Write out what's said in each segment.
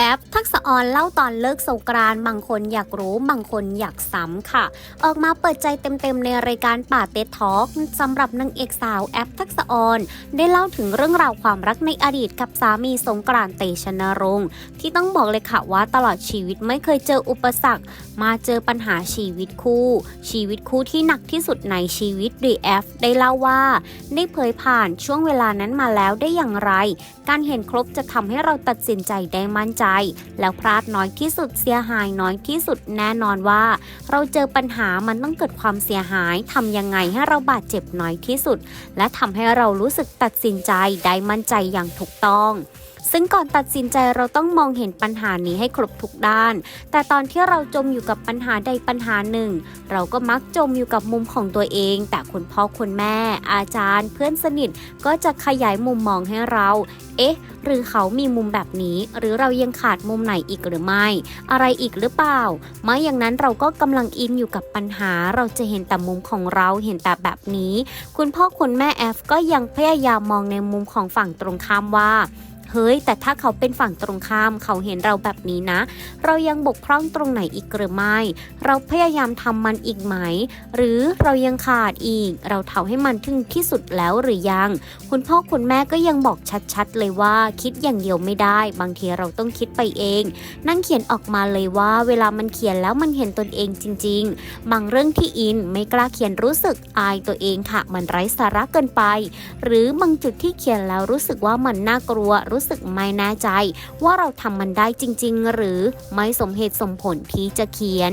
แอปทักษะออนเล่าตอนเลิกสงกรานบางคนอยากรู้บางคนอยากซ้ำค่ะ ออกมาเปิดใจเต็มๆในรายการป่าเต็ดทอล์กสำหรับนางเอกสาวแอปทักษะออน ได้เล่าถึงเรื่องราวความรักในอดีตกับสามีสงกรานเตชนรงค์ที่ต้องบอกเลยค่ะว่าตลอดชีวิตไม่เคยเจออุปสรรค มาเจอปัญหาชีวิตคู่ ชีวิตคู่ที่หนักที่สุดในชีวิตดีแอฟได้เล่าว่าได้เผยผ่านช่วงเวลานั้นมาแล้วได้อย่างไร การเห็นครบจะทำให้เราตัดสินใจได้มั่นใจแล้วพลาดน้อยที่สุดเสียหายน้อยที่สุดแน่นอนว่า เราเจอปัญหามันต้องเกิดความเสียหายทำยังไงให้เราบาดเจ็บน้อยที่สุด และทำให้เรารู้สึกตัดสินใจได้มั่นใจอย่างถูกต้อง ซึ่งก่อนตัดสินใจเราต้องมองเห็นปัญหานี้ให้ครบทุกด้าน แต่ตอนที่เราจมอยู่กับปัญหาใดปัญหาหนึ่ง เราก็มักจมอยู่กับมุมของตัวเอง แต่คุณพ่อคุณแม่ อาจารย์ เพื่อนสนิทก็จะขยายมุมมองให้เรา เอ๊ะ หรือเขามีมุมแบบนี้ หรือเรายังขาดมุมไหนอีกหรือไม่ อะไรอีกหรือเปล่าไม่อย่างนั้นเราก็กำลังอินอยู่กับปัญหา เราจะเห็นแต่มุมของเราเห็นแต่แบบนี้ คุณพ่อคุณแม่แอฟก็ยังพยายามมองในมุมของฝั่งตรงข้ามว่า เฮ้ย แต่ถ้าเขาเป็นฝั่งตรงข้ามเขาเห็นเราแบบนี้นะ เรายังบกพร่องตรงไหนอีกหรือไม่ เราพยายามทำมันอีกไหม หรือเรายังขาดอีก เราเท่าให้มันถึงที่สุดแล้วหรือยัง คุณพ่อคุณแม่ก็ยังบอกชัดๆ เลยว่าคิดอย่างเดียวไม่ได้ บางทีเราต้องคิดไปเอง นั่งเขียนออกมาเลยว่า เวลามันเขียนแล้วมันเห็นตนเองจริง ๆ บางเรื่องที่อินไม่กล้าเขียนรู้สึกอายตัวเองค่ะ มันไร้สาระเกินไป หรือบางจุดที่เขียนแล้วรู้สึกว่ามันน่ากลัวรูู้้สึกไม่แน่ใจ ว่าเราทำมันได้จริง ๆ หรือไม่สมเหตุสมผลที่จะเขียน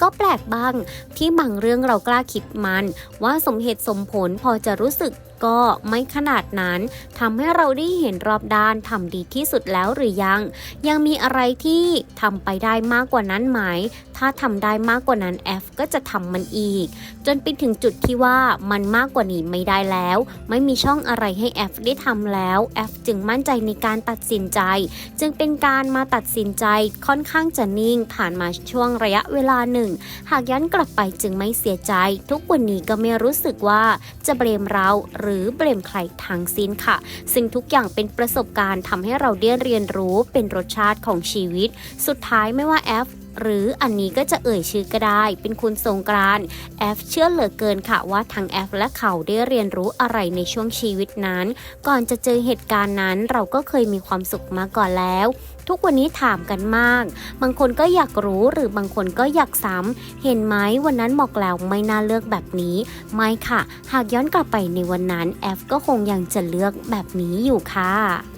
ก็แปลกบ้างที่บางเรื่องเรากล้าคิดมัน ว่าสมเหตุสมผลพอจะรู้สึก ก็ไม่ขนาดนั้นทำให้เราได้เห็นรอบด้านทำดีที่สุดแล้วหรือยัง ยังมีอะไรที่ทำไปได้มากกว่านั้นไหม ถ้าทำได้มากกว่านั้นแอฟก็จะทำมันอีก จนไปถึงจุดที่ว่ามันมากกว่านี้ไม่ได้แล้ว ไม่มีช่องอะไรให้แอฟได้ทำแล้วแอฟจึงมั่นใจในการตัดสินใจ จึงเป็นการมาตัดสินใจค่อนข้างจะนิ่ง ผ่านมาช่วงระยะเวลาหนึ่ง หากย้อนกลับไปจึงไม่เสียใจ ทุกวันนี้ก็ไม่รู้สึกว่าจะเบรมเราหรืหรือเบรมใครทั้งสิ้นค่ะ ซึ่งทุกอย่างเป็นประสบการณ์ทำให้เราได้เรียนรู้เป็นรสชาติของชีวิต สุดท้ายไม่ว่าแอฟหรืออันนี้ก็จะเอ่ยชื่อก็ได้ เป็นคุณสงกรานแอฟเชื่อเหลือเกินค่ะว่าทั้งแอฟและเขาได้เรียนรู้อะไรในช่วงชีวิตนั้น ก่อนจะเจอเหตุการณ์นั้นเราก็เคยมีความสุขมาก่อนแล้ว ทุกวันนี้ถามกันมาก บางคนก็อยากรู้หรือบางคนก็อยากซ้ำเห็นไหมวันนั้นบอกแล้วไม่น่าเลือกแบบนี้ ไม่ค่ะ หากย้อนกลับไปในวันนั้นแอฟก็คงยังจะเลือกแบบนี้อยู่ค่ะ